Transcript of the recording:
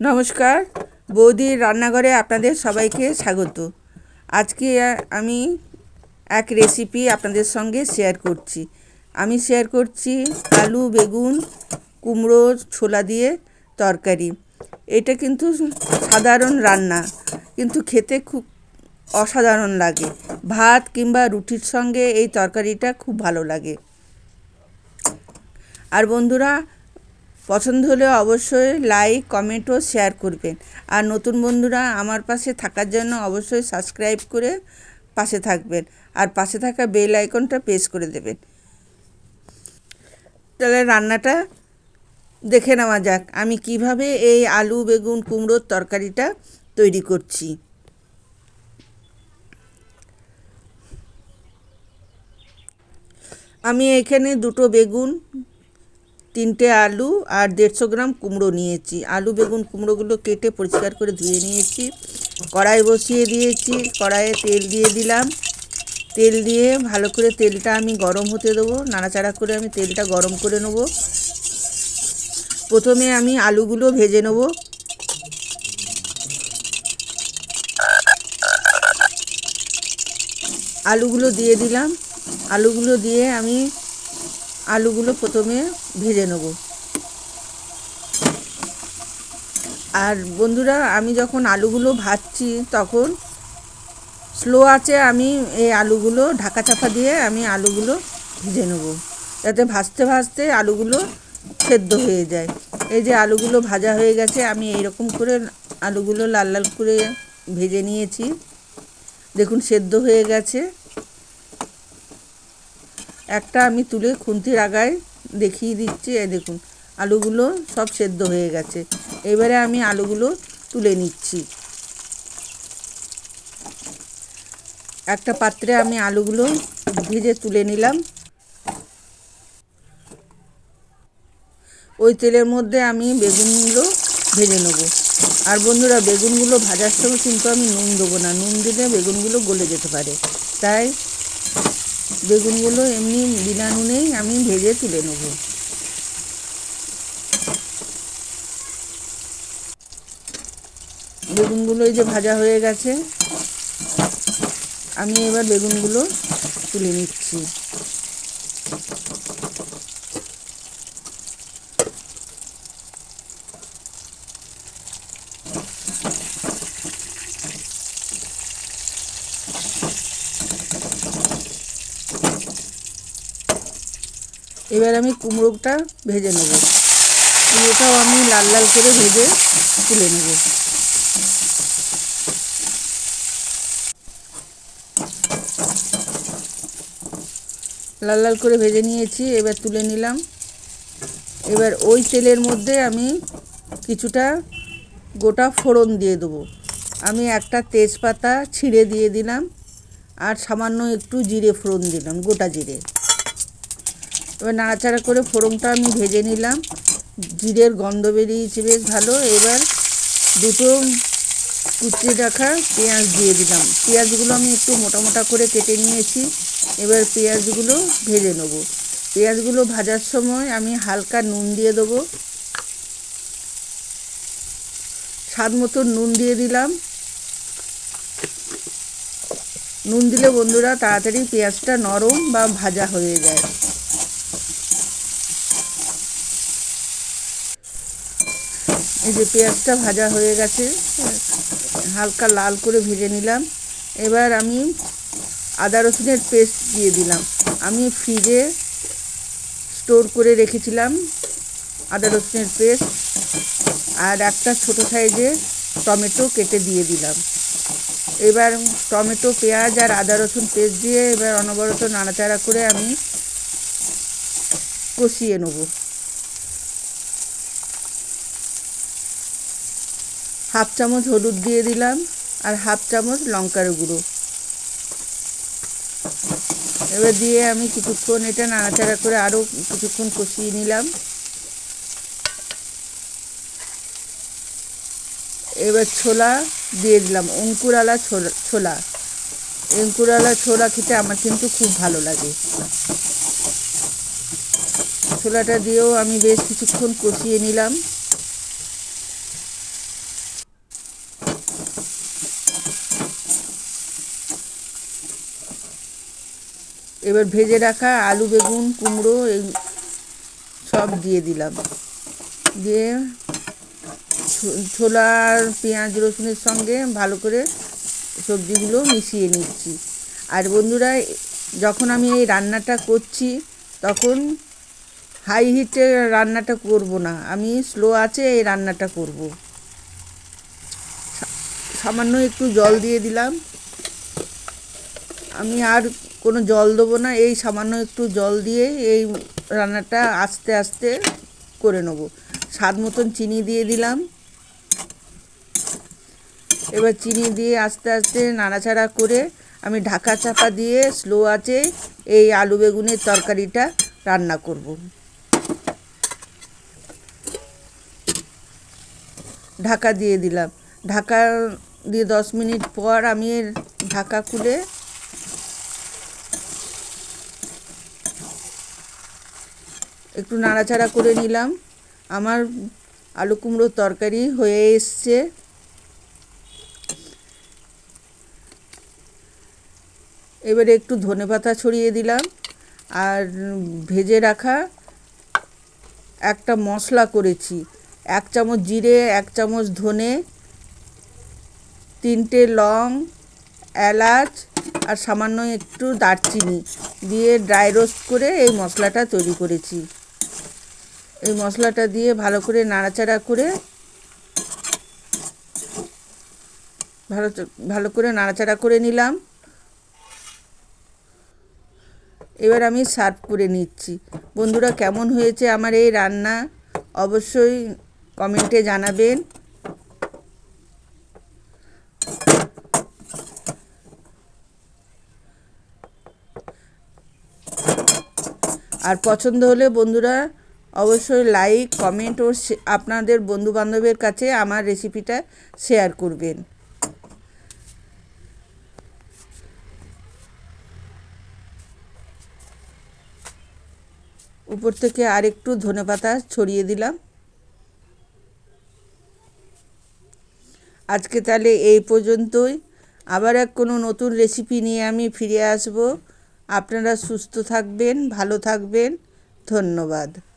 নমস্কার, বৌদির রান্নাঘরে আপনাদের সবাইকে স্বাগত। আজকে আমি এক রেসিপি আপনাদের সঙ্গে শেয়ার করছি। আমি শেয়ার করছি আলু, বেগুন, কুমড়ো, ছোলা দিয়ে তরকারি। এটা কিন্তু সাধারণ রান্না, কিন্তু খেতে খুব অসাধারণ লাগে। ভাত কিংবা রুটির সঙ্গে এই তরকারিটা খুব ভালো লাগে। আর বন্ধুরা পছন্দ হলে অবশ্যই লাইক কমেন্ট ও শেয়ার করবেন। আর নতুন বন্ধুরা আমার পাশে থাকার জন্য অবশ্যই সাবস্ক্রাইব করে পাশে থাকবেন। আর পাশে থাকা বেল আইকনটা প্রেস করে দেবেন। তাহলে রান্নাটা দেখে নেওয়া যাক, আমি কীভাবে এই আলু, বেগুন, কুমড়োর তরকারিটা তৈরি করছি। আমি এখানে দুটো বেগুন তিনটে আলু আর দেড়শো গ্রাম কুমড়ো নিয়েছি। আলু, বেগুন, কুমড়োগুলো কেটে পরিষ্কার করে ধুয়ে নিয়েছি। কড়াই বসিয়ে দিয়েছি, কড়াইয়ে তেল দিয়ে দিলাম। তেল দিয়ে ভালো করে তেলটা আমি গরম হতে দেবো। নাড়াচাড়া করে আমি তেলটা গরম করে নেব। প্রথমে আমি আলুগুলো ভেজে নেব। আলুগুলো দিয়ে দিলাম। আলুগুলো দিয়ে আমি আলুগুলো প্রথমে ভেজে নেব। আর বন্ধুরা, আমি যখন আলুগুলো ভাজছি, তখন স্লো আছে আমি এই আলুগুলো ঢাকা চাপা দিয়ে আমি আলুগুলো ভেজে নেব। যাতে ভাজতে ভাজতে আলুগুলো সেদ্ধ হয়ে যায়। এই যে আলুগুলো ভাজা হয়ে গেছে, আমি এইরকম করে আলুগুলো লাল লাল করে ভেজে নিয়েছি। দেখুন, সেদ্ধ হয়ে গেছে। একটা আমি তুলে খুন্তির আগায় দেখিয়ে দিচ্ছি, এই দেখুন, আলুগুলো সব সেদ্ধ হয়ে গেছে। এবারে আমি আলুগুলো তুলে নিচ্ছি। একটা পাত্রে আমি আলুগুলো ভেজে তুলে নিলাম। ওই তেলের মধ্যে আমি বেগুনগুলো ভেজে নেব। আর বন্ধুরা, বেগুনগুলো ভাজার সময় কিন্তু আমি নুন দেবো না। নুন দিলে বেগুনগুলো গলে যেতে পারে। তাই বেগুনগুলো এমনি বিনা নুনেই আমি ভেজে তুলে নেব। বেগুনগুলো যে ভাজা হয়ে গেছে। আমি এবার বেগুনগুলো তুলে নিচ্ছি। এবার আমি কুমড়োটা ভেজে নেব। কুমড়োটাও আমি লাল লাল করে ভেজে তুলে নেব। লাল লাল করে ভেজে নিয়েছি, এবার তুলে নিলাম। এবার ওই তেলের মধ্যে আমি কিছুটা গোটা ফোড়ন দিয়ে দেবো। আমি একটা তেজপাতা ছিঁড়ে দিয়ে দিলাম, আর সামান্য একটু জিরে ফোড়ন দিলাম, গোটা জিরে। এবার নাড়াচাড়া করে ফোড়নটা আমি ভেজে নিলাম। জিরের গন্ধ বেরিয়েছে, বেশ ভালো। এবার দুটো কুচিয়ে রাখা পেঁয়াজ দিয়ে দিলাম। পেঁয়াজগুলো আমি একটু মোটা মোটা করে কেটে নিয়েছি। এবার পেঁয়াজগুলো ভেজে নেব। পেঁয়াজগুলো ভাজার সময় আমি হালকা নুন দিয়ে দেবো। স্বাদ মতো নুন দিয়ে দিলাম। নুন দিলে বন্ধুরা তাড়াতাড়ি পেঁয়াজটা নরম বা ভাজা হয়ে যায়। এই যে পেঁয়াজটা ভাজা হয়ে গেছে, হালকা লাল করে ভেজে নিলাম। এবার আমি আদা রসুনের পেস্ট দিয়ে দিলাম। আমি ফ্রিজে স্টোর করে রেখেছিলাম আদা রসুনের পেস্ট। আর একটা ছোটো সাইজে টমেটো কেটে দিয়ে দিলাম। এবার টমেটো, পেঁয়াজ আর আদা রসুন পেস্ট দিয়ে এবার অনবরত নাড়াচাড়া করে আমি কষিয়ে নেব। হাফ চামচ হলুদ দিয়ে দিলাম আর হাফ চামচ লঙ্কার গুঁড়ো। এবার দিয়ে আমি কিছুক্ষণ এটা নাড়াচাড়া করে আরও কিছুক্ষণ কষিয়ে নিলাম। এবার ছোলা দিয়ে দিলাম, অঙ্কুরালা ছোলা ছোলা। অঙ্কুরালা ছোলা খেতে আমার কিন্তু খুব ভালো লাগে। ছোলাটা দিয়েও আমি বেশ কিছুক্ষণ কষিয়ে নিলাম। এবার ভেজে রাখা আলু বেগুন, কুমড়ো, এই সব দিয়ে দিলাম। দিয়ে ছোলা আর পেঁয়াজ, রসুনের সঙ্গে ভালো করে সবজিগুলো মিশিয়ে নিচ্ছি। আর বন্ধুরা, যখন আমি এই রান্নাটা করছি, তখন হাই হিটে রান্নাটা করব না। আমি স্লো আছে, এই রান্নাটা করব। সামান্য একটু জল দিয়ে দিলাম। আমি আর কোনো জল দেবো না, এই সামান্য একটু জল দিয়ে এই রান্নাটা আস্তে আস্তে করে নেব। স্বাদ মতন চিনি দিয়ে দিলাম। এবার চিনি দিয়ে আস্তে আস্তে নাড়াচাড়া করে আমি ঢাকা চাপা দিয়ে স্লো আছে এই আলু বেগুনের তরকারিটা রান্না করব। ঢাকা দিয়ে দিলাম। ঢাকা দিয়ে দশ মিনিট পর আমি ঢাকা খুলে একটু নাড়াচাড়া করে নিলাম। আমার আলু কুমড়োর তরকারি হয়ে এসছে। এবারে একটু ধনেপাতা ছড়িয়ে দিলাম আর ভেজে রাখা একটা মশলা করেছি। এক চামচ জিরে, এক চামচ ধনে, তিনটে লং, এলাচ আর সামান্য একটু দারচিনি দিয়ে ড্রাই রোস্ট করে এই মশলাটা তৈরি করেছি। এই মশলাটা দিয়ে ভালো করে নাড়াচাড়া করে ভালো ভালো করে নাড়াচাড়া করে নিলাম। এবার আমি সার্ভ করে নিচ্ছি। বন্ধুরা, কেমন হয়েছে আমার এই রান্না? অবশ্যই কমেন্টে জানাবেন। আর পছন্দ হলে বন্ধুরা অবশ্যই লাইক কমেন্ট ও আপনাদের বন্ধু বান্ধবের কাছে আমার রেসিপিটা শেয়ার করবেন। উপর থেকে আরেকটু ধনেপাতা ছড়িয়ে দিলাম। আজকে তাহলে এই পর্যন্তই। আবার এক কোনো নতুন রেসিপি নিয়ে আমি ফিরে আসব। আপনারা সুস্থ থাকবেন, ভালো থাকবেন। ধন্যবাদ।